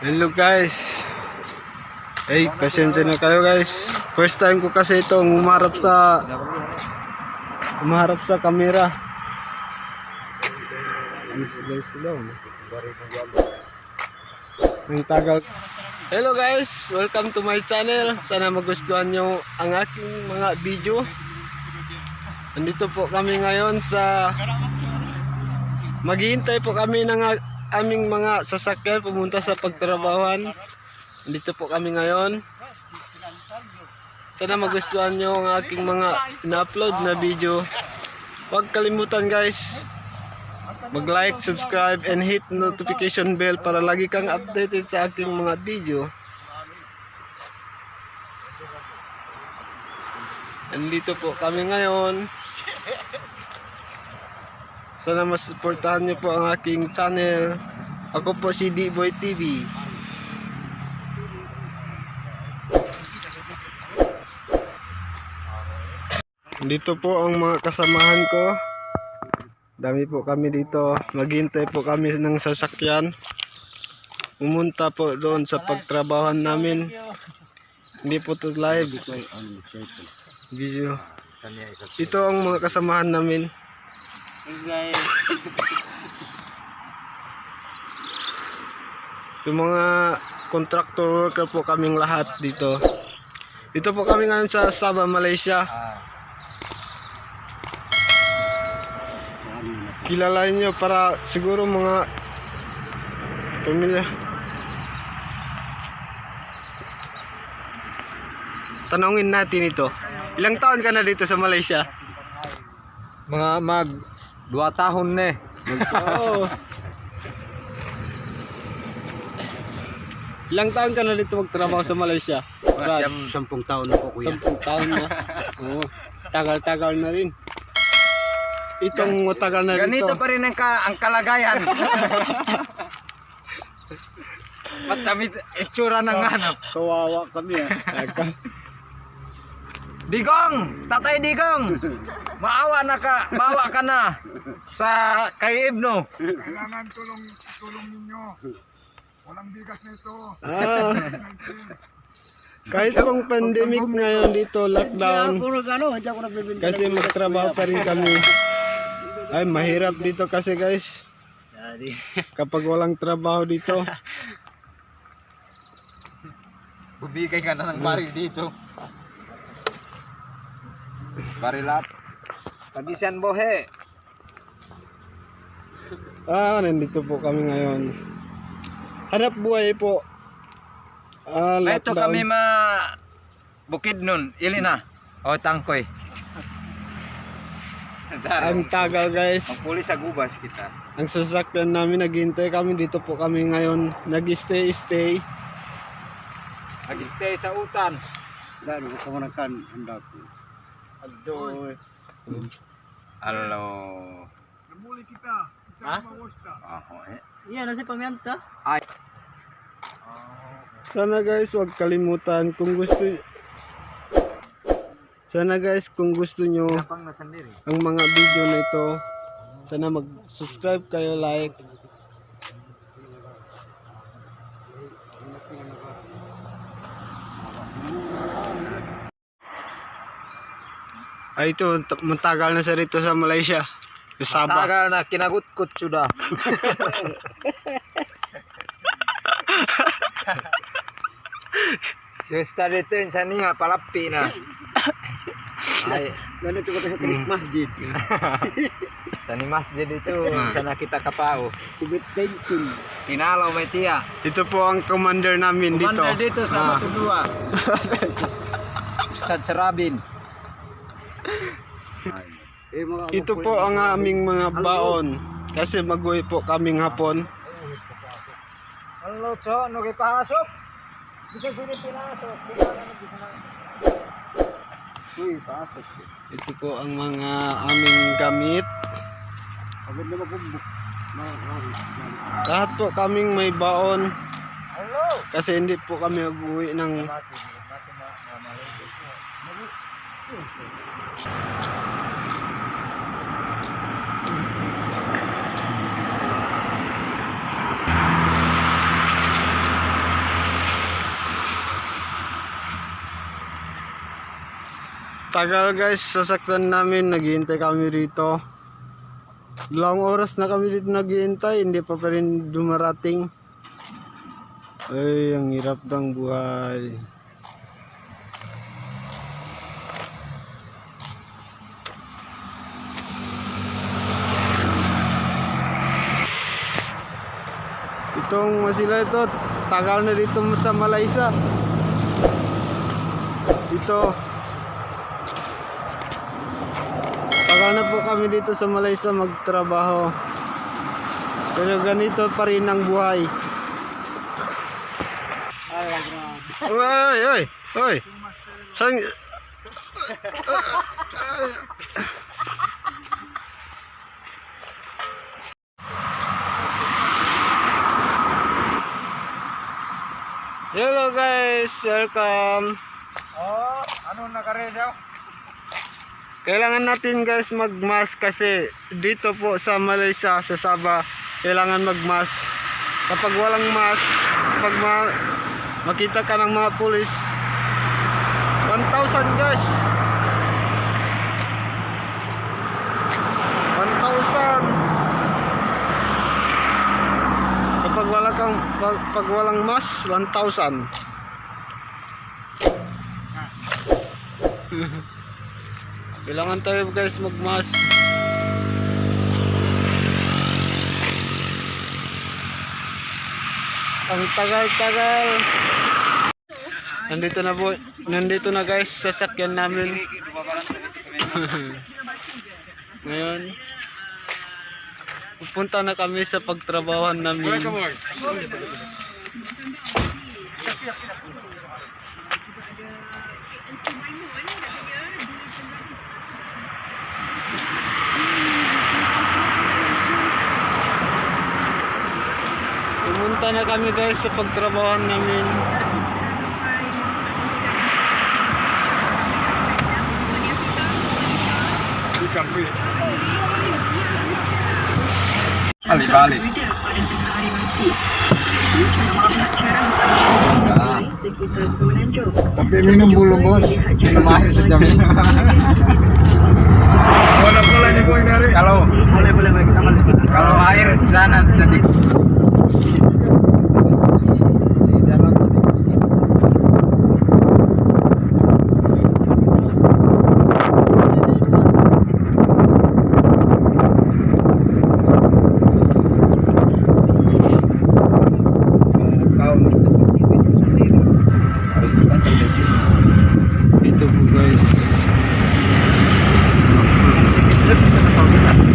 Hello guys. Hey, pasensya na kayo guys. First time ko kasi itong umarap sa umarap sa camera. Ang tagal. Hello guys, welcome to my channel. Sana magustuhan nyo ang aking mga video. Nandito po kami ngayon sa Maghihintay po kami ng aming mga sasakyan pumunta sa pagtrabahuan. Dito po kami ngayon. Sana magustuhan nyo ang aking mga in-upload na video. Huwag kalimutan guys. Mag-like, subscribe, and hit notification bell para lagi kang updated sa aking mga video. Nandito po kami ngayon. Sana masuportahan niyo po ang aking channel. Ako po si D-Boy TV. Dito po ang mga kasamahan ko. Dami po kami dito. Maghintay po kami ng sasakyan. Pumunta po doon sa pagtrabahan namin. Hindi po to live. Video. Ito ang mga kasamahan namin. Sa mga contractor worker po kaming lahat dito. Dito po kami ngayon sa Sabah, Malaysia. Kilalain nyo para siguro mga pamilya. Tanongin natin ito. Ilang taon ka na dito sa Malaysia? Mga mag dua tahun ne. Oo. Ilang taon ka na dito magtrabaho sa Malaysia? Brad, Sampung taon na po kuya. sampung taon na. Oo. Tagal-tagal na rin. Itong matagal na Ganito dito. pa rin ang, ka, ang kalagayan. Matsamit itsura ng ano. Kawawa kami ah. Digong! Tatay Digong! Maawa na ka, maawa ka na sa kay Ibno. Kailangan tulong tulong ninyo. Walang bigas nito. ah. Kahit pong pandemic ngayon dito, lockdown. Kasi magtrabaho pa rin kami. Ay, mahirap dito kasi guys. Kapag walang trabaho dito. Bubigay ka na ng baril dito. Baril up. Pagisian bohe. Ah, nandito po kami ngayon. Hanap buhay po. Ah, ito lockdown. kami ma bukid nun. Ili na. O tangkoy. Ang tagal guys. Ang pulis sa gubas kita. Ang sasakyan namin, naghihintay kami. Dito po kami ngayon. Nag-stay-stay. Nag-stay sa utan. Dahil kamanakan handa ko. Adoy. Hello. Namuli kita. Ha? Ako eh. Sana guys, huwag kalimutan kung gusto Sana guys, kung gusto nyo ang mga video na ito, sana mag-subscribe kayo, like. Ay ito, matagal na sa rito sa Malaysia. Sa Sabah. Tagal na kinagutkot sudah. Susta dito yun sa niya, palapi na. Ay, Ganito ko sa masjid. sa ni masjid dito, sa nakita kapao. COVID-19. Tinalaw may tiya. Ito po ang commander namin dito. Commander dito sa Ah. Matudua. Ustad Sarabin. Ito po ang aming mga baon. Kasi mag-uwi po kaming hapon. Hello, so, ano kay pasok? Bisa pwede pinasok. Uy, pasok. Ito po ang mga aming gamit. Agad na magbubuk. Lahat po kaming may baon. Hello. Kasi hindi po kami mag-uwi ng... Tagal guys, sasaktan namin, naghihintay kami rito. Dalawang oras na kami dito naghihintay, hindi pa pa rin dumarating. Ay, ang hirap ng buhay. Itong masila ito, tagal na dito sa Malaysia. Ito. Tagal na po kami dito sa Malaysia magtrabaho. Pero ganito pa rin ang buhay. Oy, oy, oy. San Hello guys, welcome. Oh, ano nakare daw? Kailangan natin guys magmask kasi dito po sa Malaysia, sa Sabah, kailangan magmask. Kapag walang mask, pag ma- makita ka ng mga pulis, 1,000 guys. 1,000. Kapag wala kang pag, pag walang mask, 1,000. Kailangan tayo guys magmask. Ang tagal-tagal. Nandito na po, nandito na guys sasakyan namin. Ngayon, pupunta na kami sa pagtrabahan namin. Pumunta na kami guys sa pagtrabahan namin. Ikan Balik balik. Nah. Tapi minum dulu bos, minum air sejam ini. Boleh boleh nih boy dari. Kalau boleh boleh kalau air sana sedikit. Dito po guys. Itu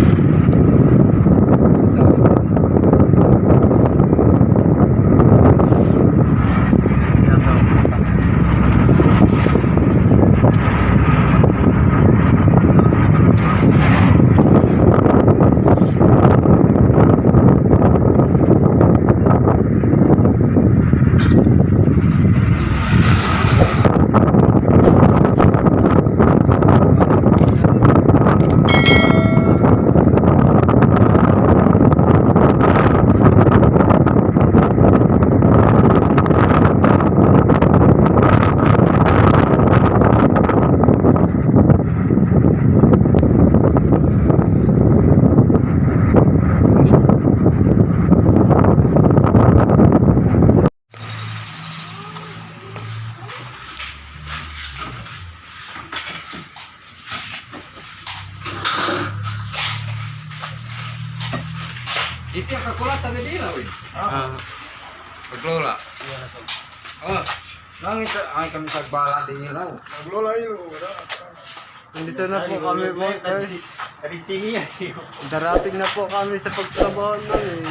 Paglola. Oh, langit ay kami sagbala din yun raw. Maglola ilo. nandito na po kami po guys. Darating na po kami sa pagtrabaho namin.